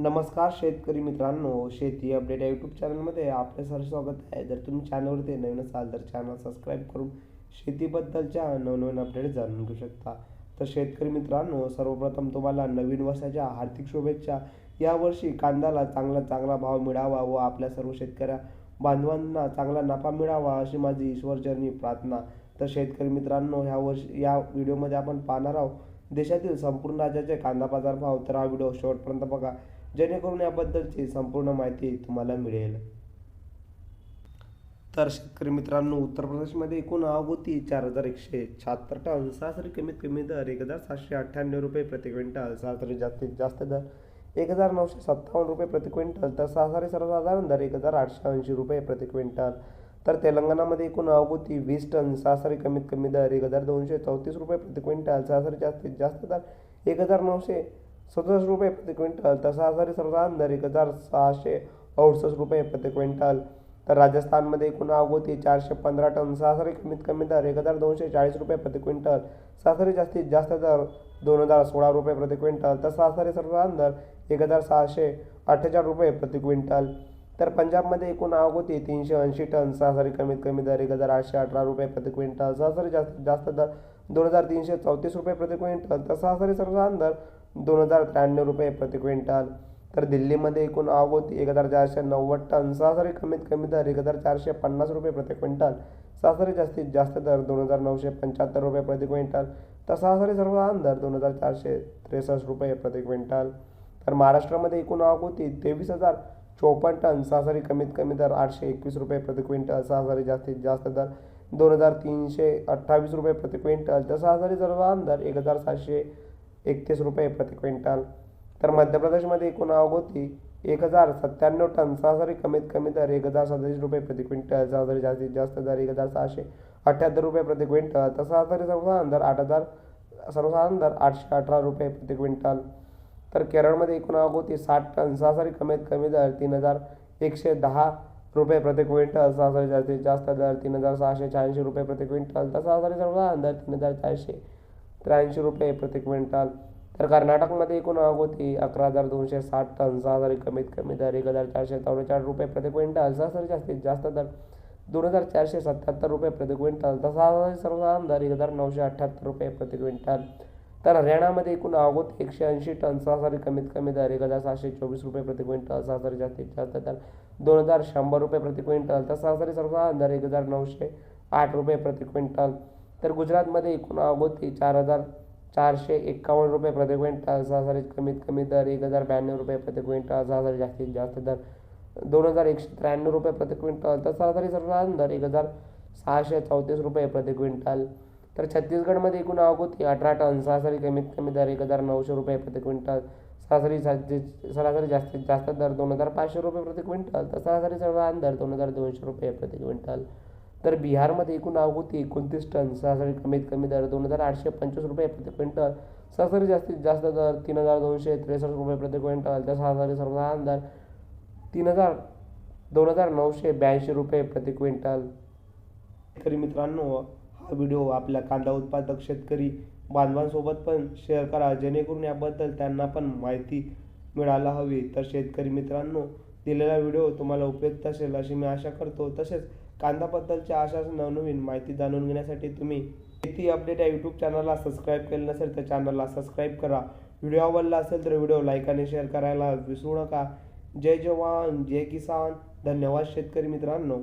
नमस्कार शेतकरी मित्रांनो शेती अपडेट या यूट्यूब चॅनलमध्ये आपले सर स्वागत आहे. जर तुम्ही चॅनलवरती नवीन असाल तर चॅनल सबस्क्राईब करून शेतीबद्दलच्या नवनवीन अपडेट जाणून घेऊ शकता. तर शेतकरी मित्रांनो सर्वप्रथम तुम्हाला नवीन वर्षाच्या हार्दिक शुभेच्छा. यावर्षी कांद्याला चांगला चांगला भाव मिळावा व आपल्या सर्व शेतकऱ्या बांधवांना चांगला नफा मिळावा अशी माझी ईश्वरचरणी प्रार्थना. तर शेतकरी मित्रांनो ह्या वर्षी या व्हिडिओमध्ये आपण पाहणार आहोत देशातील संपूर्ण राज्याचे कांदा बाजार भाव. तर हा व्हिडिओ शेवटपर्यंत बघा. जेणेकरून याबद्दलची संपूर्ण माहिती तुम्हाला मिळेल. तर शेतकरी मित्रांनो उत्तर प्रदेशमध्ये एकूण आवक होती चार हजार एकशे शहात्तर टन सरासरी कमीत कमी दर एक हजार सातशे अठ्ठ्याण्णव रुपये प्रति क्विंटल सरासरी जास्तीत जास्त दर एक हजार नऊशे सत्तावन्न रुपये प्रति क्विंटल तर सरासरी सर्वसाधारण दर एक हजार आठशे ऐंशी रुपये प्रति क्विंटल. तर तेलंगणामध्ये एकूण आवक होती वीस टन सरासरी कमीत कमी दर एक हजार दोनशे चौतीस रुपये प्रति क्विंटल सरासरी जास्तीत जास्त दर एक हजार नऊशे सदुसष्ट रुपये प्रति क्विंटल तर सरासरी सर्वसाधारण दर एक हजार सहाशे अडुसष्ट रुपये प्रति क्विंटल. तर राजस्थानमध्ये एकूण आवक होती चारशे पंधरा टन सरासरी कमीत कमी दर एक हजार दोनशे चाळीस रुपये प्रति क्विंटल. सरासरी जास्तीत जास्त दर दोन हजार सोळा रुपये प्रति क्विंटल. तर सरासरी सर्वसाधारण दर एक हजार सहाशे अठ्ठेचाळीस रुपये प्रति क्विंटल. तर पंजाबमध्ये एकूण आवक होती तीनशे ऐंशी टन सरासरी कमीत कमी दर एक हजार आठशे अठरा रुपये प्रति क्विंटल. सरासरी जास्तीत जास्त दर दोन हजार तीनशे चौतीस रुपये प्रति क्विंटल. तर सरासरी सर्वसाधारण दर दोन हजार त्र्याण्णव रुपये प्रति क्विंटल. तर दिल्लीमध्ये एकूण आग होती एक हजार चारशे नव्वद टन. सरासरी कमीत कमी दर एक हजार चारशे पन्नास रुपये प्रति क्विंटल. सरासरी जास्तीत जास्त दर दोन हजार नऊशे पंच्याहत्तर रुपये प्रति क्विंटल. तर सरासरी सर्वसाधारण दर दोन हजार चारशे त्रेसष्ट रुपये प्रति क्विंटल. तर महाराष्ट्रामध्ये एकूण आवक होती तेवीस हजार चोपन्न टन. सरासरी कमीत कमी दर आठशे एकवीस रुपये प्रति क्विंटल. सरासरी जास्तीत जास्त दर दोन हजार तीनशे अठ्ठावीस रुपये प्रति क्विंटल. तर सरासरी सर्वसाधारण दर एक हजार सातशे एकतीस रुपये प्रति क्विंटल. तर मध्य प्रदेशमध्ये एकूण आवक होती एक हजार सत्त्याण्णव टन. सरासरी कमीत कमी दर एक हजार सदतीस रुपये प्रति क्विंटल. सरासरी जास्तीत जास्त दर एक हजार सहाशे अठ्ठ्याहत्तर रुपये प्रति क्विंटल. तर सरासरी सर्वसाधारण दर आठ हजार सर्वसाधारण दर आठशे अठरा रुपये प्रति क्विंटल. तर केरळमध्ये एकूण आवक होती साठ टन. सरासरी कमीत कमी दर तीन हजार एकशे दहा रुपये प्रति क्विंटल. सरासरी जास्तीत जास्त दर तीन हजार सहाशे शहाऐंशी रुपये प्रति क्विंटल. तर सरासरी सर्वसाधारण दर तीन हजार चारशे त्र्याऐंशी रुपये प्रति क्विंटल. तर कर्नाटकमध्ये एकूण आवक होती अकरा हजार दोनशे साठ टन सरासरी कमीत कमी दर एक हजार चारशे चौवेचाळीस रुपये प्रति क्विंटल. सरासरी जास्तीत जास्त दर दोन हजार चारशे सत्याहत्तर रुपये प्रति क्विंटल. तर सरासरी सर्वसाधारण दर एक हजार नऊशे अठ्ठ्याहत्तर रुपये प्रति क्विंटल. तर हरियाणामध्ये एकूण आवक होती एकशे ऐंशी टन सरासरी कमीत कमी दर एक हजार सहाशे चोवीस रुपये प्रति क्विंटल. सरासरी जास्तीत जास्त दर दोन हजार शंभर रुपये प्रति क्विंटल. तर सरासरी सर्वसाधारण दर एक हजार नऊशे आठ रुपये प्रति क्विंटल. तर गुजरातमध्ये एकूण आगोती चार हजार चारशे एक्कावन्न रुपये प्रति क्विंटल सरासरी कमीत कमी दर एक हजार ब्याण्णव रुपये प्रति क्विंटल सरासरी जास्तीत जास्त दर दोन हजार एकशे त्र्याण्णव रुपये प्रति क्विंटल तर सरासरी सर्वसाधारण दर एक हजार सहाशे चौतीस रुपये प्रति क्विंटल. तर छत्तीसगडमध्ये एकूण आगोती अठरा टन सरासरी कमीत कमी दर एक हजार नऊशे रुपये प्रति क्विंटल सरासरी सरासरी जास्तीत जास्त दर दोन हजार पाचशे रुपये प्रति क्विंटल तर सरासरी सर्वसाधारण दर दोन हजार दोनशे रुपये प्रति क्विंटल. तर बिहारमध्ये एकूण आवक होती एकोणतीस टन सरासरी कमीत कमी दर दोन हजार आठशे पंचवीस रुपये प्रति क्विंटल सरासरी जास्तीत जास्त दर तीन हजार दोनशे त्रेसष्ट रुपये प्रति क्विंटल तर सरासरी सर्वसाधारण दर तीन हजार दोन हजार नऊशे ब्याऐंशी रुपये प्रति क्विंटल. तरी मित्रांनो हा व्हिडिओ आपल्या कांदा उत्पादक शेतकरी बांधवांसोबत पण शेअर करा जेणेकरून याबद्दल त्यांना पण माहिती मिळायला हवी. तर शेतकरी मित्रांनो दिलेला व्हिडिओ तुम्हाला उपयुक्त असेल अशी मी आशा करतो. तसेच कांदाबद्दलच्या अशाच नवनवीन माहिती जाणून घेण्यासाठी तुम्ही शेती अपडेट या यूट्यूब चॅनलला सबस्क्राईब केलं नसेल तर चॅनलला सबस्क्राईब करा. व्हिडिओ आवडला असेल तर व्हिडिओ लाईक आणि शेअर करायला विसरू नका. जय जवान जय किसान. धन्यवाद शेतकरी मित्रांनो.